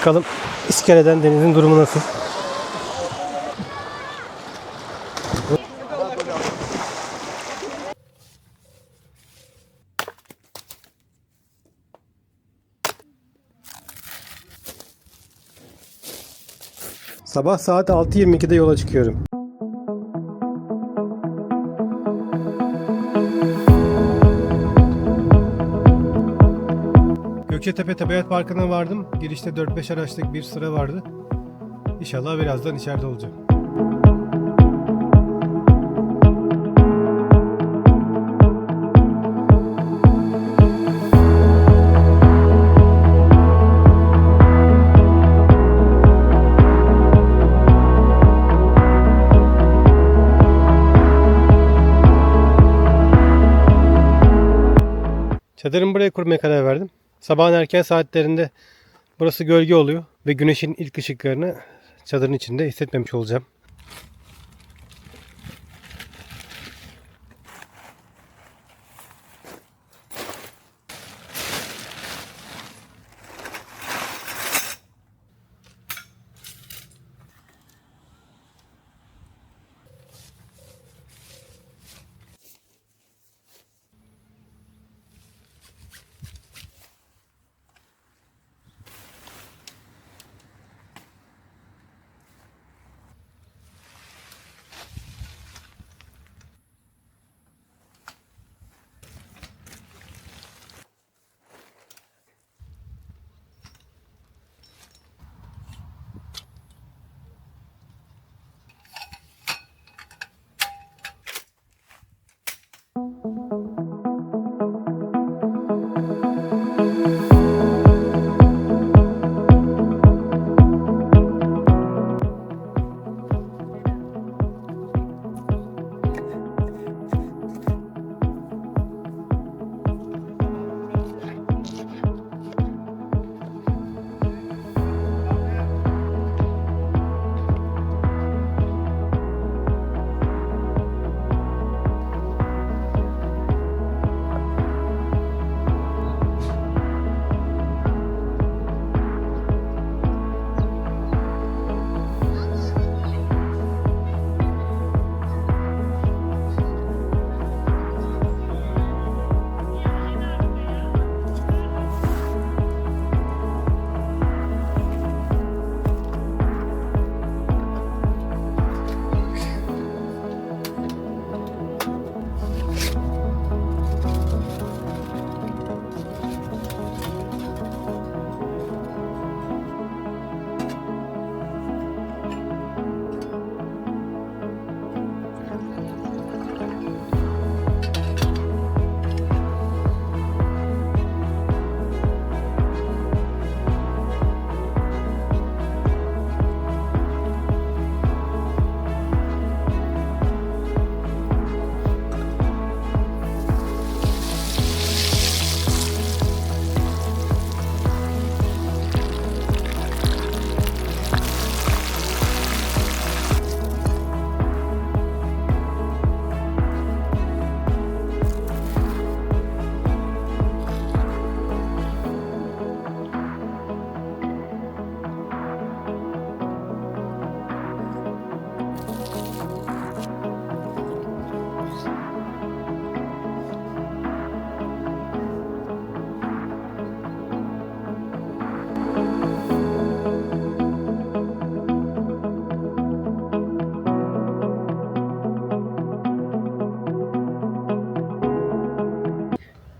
Bakalım iskeleden denizin durumu nasıl? Sabah saat 6.22'de yola çıkıyorum. Gökçetepe Tabiat Parkı'na vardım. Girişte 4-5 araçlık bir sıra vardı. İnşallah birazdan içeride olacağım. Çadırımı buraya kurmaya karar verdim. Sabahın erken saatlerinde burası gölge oluyor ve güneşin ilk ışıklarını çadırın içinde hissetmemiş olacağım.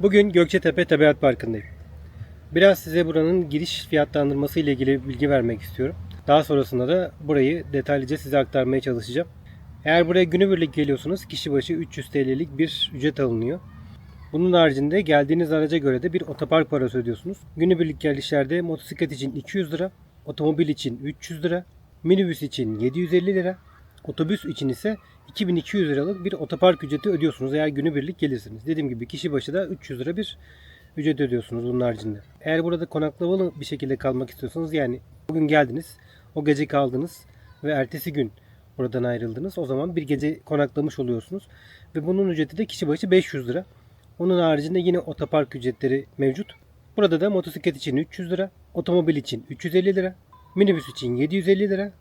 Bugün Gökçetepe Tabiat Parkı'ndayım. Biraz size buranın giriş fiyatlandırması ile ilgili bilgi vermek istiyorum. Daha sonrasında da burayı detaylıca size aktarmaya çalışacağım. Eğer buraya günübirlik geliyorsanız kişi başı 300 TL'lik bir ücret alınıyor. Bunun haricinde geldiğiniz araca göre de bir otopark parası ödüyorsunuz. Günübirlik gelişlerde motosiklet için 200 lira, otomobil için 300 lira, minibüs için 750 lira, otobüs için ise 2200 liralık bir otopark ücreti ödüyorsunuz eğer günübirlik gelirsiniz. Dediğim gibi kişi başı da 300 lira bir ücret ödüyorsunuz bunun haricinde. Eğer burada konaklamalı bir şekilde kalmak istiyorsanız yani bugün geldiniz, o gece kaldınız ve ertesi gün buradan ayrıldınız. O zaman bir gece konaklamış oluyorsunuz. Ve bunun ücreti de kişi başı 500 lira. Onun haricinde yine otopark ücretleri mevcut. Burada da motosiklet için 300 lira, otomobil için 350 lira, minibüs için 750 lira,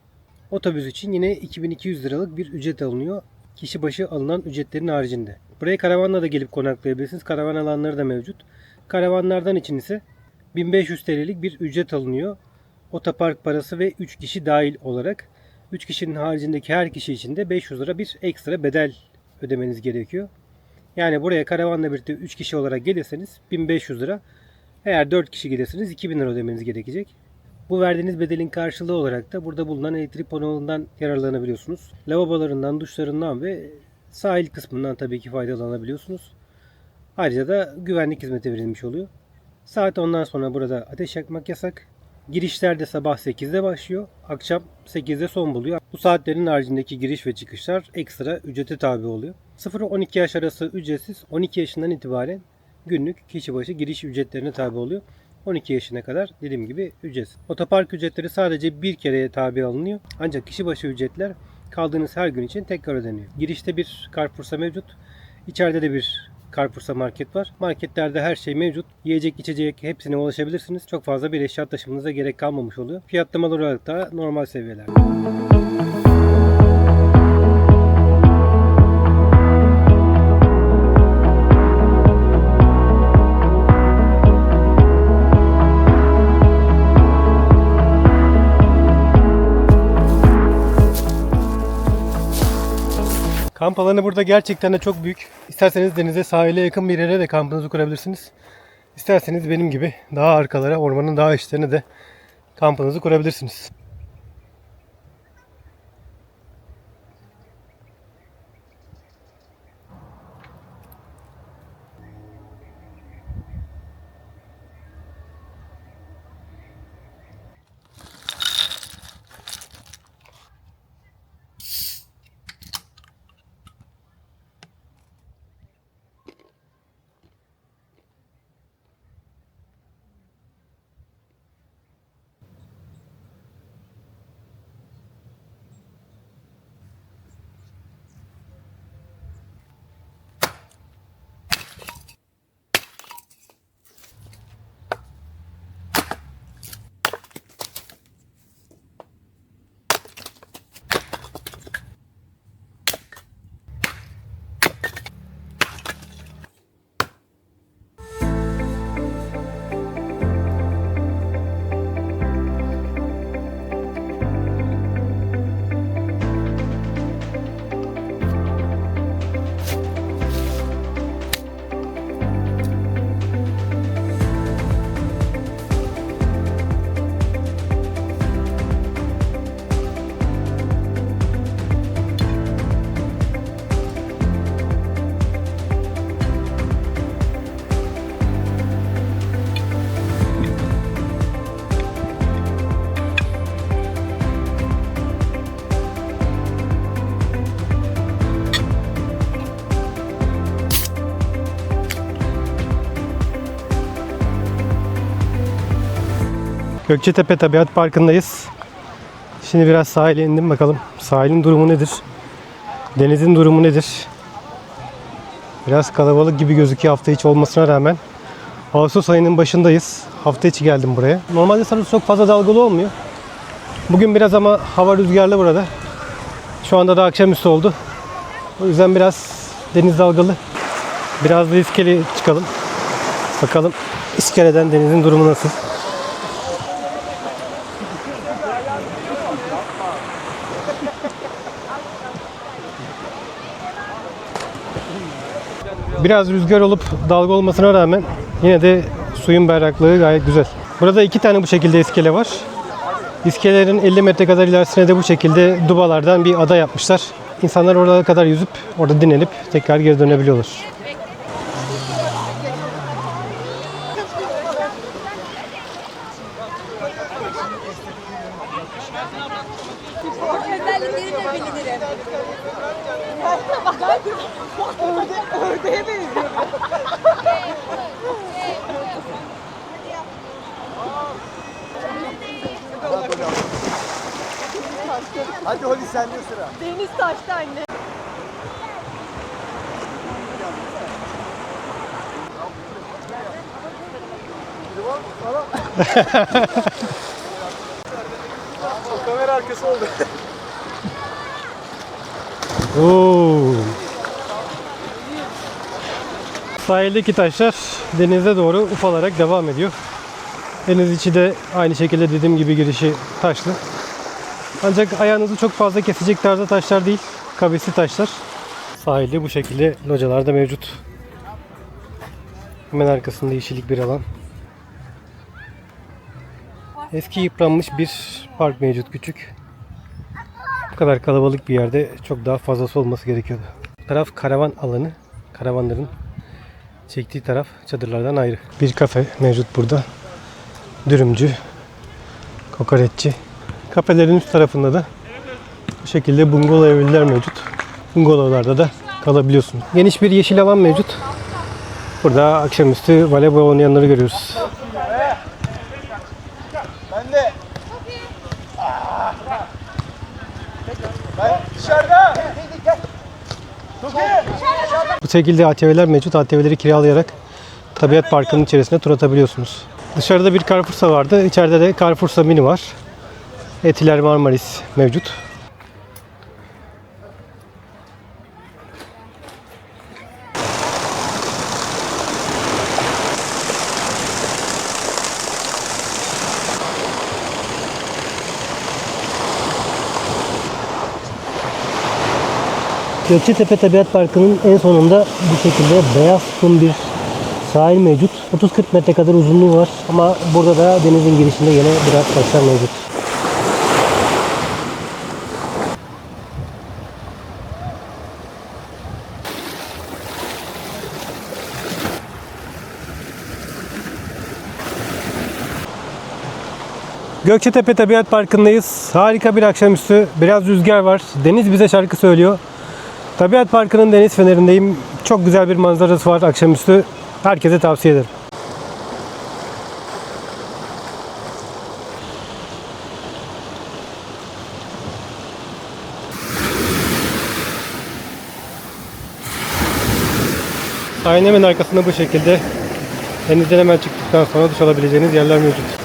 otobüs için yine 2200 liralık bir ücret alınıyor. Kişi başı alınan ücretlerin haricinde. Buraya karavanla da gelip konaklayabilirsiniz. Karavan alanları da mevcut. Karavanlardan için ise 1500 TL'lik bir ücret alınıyor. Otopark parası ve 3 kişi dahil olarak 3 kişinin haricindeki her kişi için de 500 lira bir ekstra bedel ödemeniz gerekiyor. Yani buraya karavanla birlikte 3 kişi olarak gelirseniz 1500 lira. Eğer 4 kişi gelirseniz 2000 lira ödemeniz gerekecek. Bu verdiğiniz bedelin karşılığı olarak da burada bulunan elektrik panelından yararlanabiliyorsunuz. Lavabolarından, duşlarından ve sahil kısmından tabii ki faydalanabiliyorsunuz. Ayrıca da güvenlik hizmeti verilmiş oluyor. Saat ondan sonra burada ateş yakmak yasak. Girişler de sabah 8'de başlıyor. Akşam 8'de son buluyor. Bu saatlerin haricindeki giriş ve çıkışlar ekstra ücrete tabi oluyor. 0-12 yaş arası ücretsiz. 12 yaşından itibaren günlük kişi başı giriş ücretlerine tabi oluyor. 12 yaşına kadar dediğim gibi ücretsiz. Otopark ücretleri sadece bir kereye tabi alınıyor. Ancak kişi başı ücretler kaldığınız her gün için tekrar ödeniyor. Girişte bir Carrefour'sa mevcut. İçeride de bir Carrefour'sa market var. Marketlerde her şey mevcut. Yiyecek, içecek hepsine ulaşabilirsiniz. Çok fazla bir eşya taşımanıza gerek kalmamış oluyor. Fiyatlamalar olarak da normal seviyeler. Kamp alanı burada gerçekten de çok büyük. İsterseniz denize, sahile yakın bir yere de kampınızı kurabilirsiniz. İsterseniz benim gibi daha arkalara, ormanın daha içlerine de kampınızı kurabilirsiniz. Gökçetepe Tabiat Parkı'ndayız. Şimdi biraz sahile indim bakalım. Sahilin durumu nedir? Denizin durumu nedir? Biraz kalabalık gibi gözüküyor hafta içi olmasına rağmen. Ağustos ayının başındayız. Hafta içi geldim buraya. Normalde sanırım çok fazla dalgalı olmuyor. Bugün biraz ama hava rüzgarlı burada. Şu anda da akşamüstü oldu. O yüzden biraz deniz dalgalı. Biraz da iskeleye çıkalım. Bakalım iskeleden denizin durumu nasıl? Biraz rüzgar olup dalga olmasına rağmen yine de suyun berraklığı gayet güzel. Burada iki tane bu şekilde iskele var. İskelelerin 50 metre kadar ilerisine de bu şekilde dubalardan bir ada yapmışlar. İnsanlar oraya kadar yüzüp orada dinlenip tekrar geri dönebiliyorlar. Hadi Holly sende sıra. Deniz taştı anne. Kamera arkası oldu. Oo. Sahildeki taşlar denize doğru ufalarak devam ediyor. Deniz içi de aynı şekilde dediğim gibi girişi taşlı. Ancak ayağınızı çok fazla kesecek tarzda taşlar değil, kavisli taşlar. Sahilde bu şekilde localar da mevcut. Hemen arkasında yeşillik bir alan. Eski yıpranmış bir park mevcut küçük. Bu kadar kalabalık bir yerde çok daha fazlası olması gerekiyordu. Taraf karavan alanı. Karavanların çektiği taraf çadırlardan ayrı. Bir kafe mevcut burada. Dürümcü, kokoreççi. Kafelerin üst tarafında da bu şekilde bungalov evler mevcut. Bungalovlarda da kalabiliyorsunuz. Geniş bir yeşil alan mevcut. Burada akşamüstü voleybol oynayanları görüyoruz. Bu şekilde ATV'ler mevcut. ATV'leri kiralayarak Tabiat Parkı'nın içerisinde tur atabiliyorsunuz. Dışarıda bir Carrefour'sa vardı. İçeride de Carrefour'sa Mini var. Etiler Marmaris mevcut. Gökçetepe Tabiat Parkı'nın en sonunda bu şekilde beyaz kum bir sahil mevcut. 30-40 metre kadar uzunluğu var ama burada da denizin girişinde yine biraz taşlar mevcut. Gökçetepe Tabiat Parkı'ndayız. Harika bir akşamüstü. Biraz rüzgar var. Deniz bize şarkı söylüyor. Tabiat Parkı'nın deniz fenerindeyim. Çok güzel bir manzarası var akşamüstü. Herkese tavsiye ederim. Sahilin hemen arkasında bu şekilde denizden hemen çıktıktan sonra duş alabileceğiniz yerler mevcut.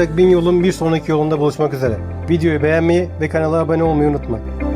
Bin yolun bir sonraki yolunda buluşmak üzere. Videoyu beğenmeyi ve kanala abone olmayı unutmayın.